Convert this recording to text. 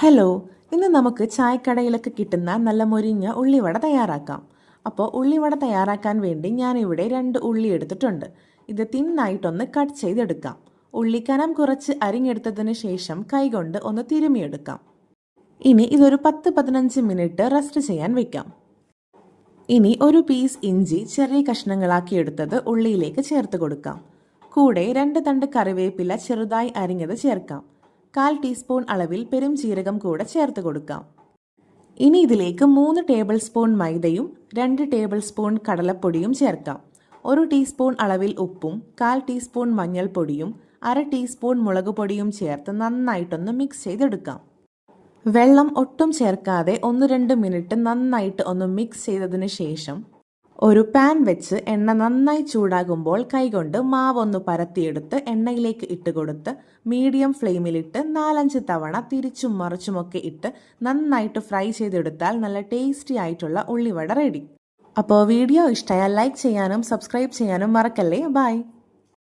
Hello ഇന്ന് നമുക്ക് ചായക്കടയിലൊക്കെ കിട്ടുന്ന നല്ല മൊരിഞ്ഞ ഉള്ളിവട തയ്യാറാക്കാം. അപ്പോൾ ഉള്ളിവട തയ്യാറാക്കാൻ വേണ്ടി ഞാനിവിടെ രണ്ട് ഉള്ളി എടുത്തിട്ടുണ്ട്. ഇത് തിന്നായിട്ടൊന്ന് കട്ട് ചെയ്തെടുക്കാം. ഉള്ളിക്കനം കുറച്ച് അരിഞ്ഞെടുത്തതിന് ശേഷം കൈകൊണ്ട് ഒന്ന് തിരുമിയെടുക്കാം ഇനി ഇതൊരു പത്ത് പതിനഞ്ച് മിനിറ്റ് റെസ്റ്റ് ചെയ്യാൻ വെക്കാം. ഇനി ഒരു പീസ് ഇഞ്ചി ചെറിയ കഷ്ണങ്ങളാക്കി എടുത്തത് ഉള്ളിയിലേക്ക് ചേർത്ത് കൊടുക്കാം. കൂടെ രണ്ട് തണ്ട് കറിവേപ്പില ചെറുതായി അരിഞ്ഞത് ചേർക്കാം. കാൽ ടീസ്പൂൺ അളവിൽ പെരും ജീരകം കൂടെ ചേർത്ത് കൊടുക്കാം. ഇനി ഇതിലേക്ക് മൂന്ന് ടേബിൾ സ്പൂൺ മൈദയും രണ്ട് ടേബിൾ സ്പൂൺ കടലപ്പൊടിയും ചേർക്കാം. ഒരു ടീസ്പൂൺ അളവിൽ ഉപ്പും കാൽ ടീസ്പൂൺ മഞ്ഞൾപ്പൊടിയും അര ടീസ്പൂൺ മുളക് പൊടിയും ചേർത്ത് നന്നായിട്ടൊന്ന് മിക്സ് ചെയ്തെടുക്കാം. വെള്ളം ഒട്ടും ചേർക്കാതെ ഒന്ന് രണ്ട് മിനിറ്റ് നന്നായിട്ട് ഒന്ന് മിക്സ് ചെയ്തതിന് ശേഷം ഒരു പാൻ വെച്ച് എണ്ണ നന്നായി ചൂടാകുമ്പോൾ കൈകൊണ്ട് മാവൊന്ന് പരത്തിയെടുത്ത് എണ്ണയിലേക്ക് ഇട്ട് കൊടുത്ത് മീഡിയം ഫ്ലെയിമിലിട്ട് നാലഞ്ച് തവണ തിരിച്ചും മറിച്ചുമൊക്കെ ഇട്ട് നന്നായിട്ട് ഫ്രൈ ചെയ്തെടുത്താൽ നല്ല ടേസ്റ്റി ആയിട്ടുള്ള ഉള്ളിവട റെഡി അപ്പോൾ വീഡിയോ ഇഷ്ടമായാൽ ലൈക്ക് ചെയ്യാനും സബ്സ്ക്രൈബ് ചെയ്യാനും മറക്കല്ലേ? ബൈ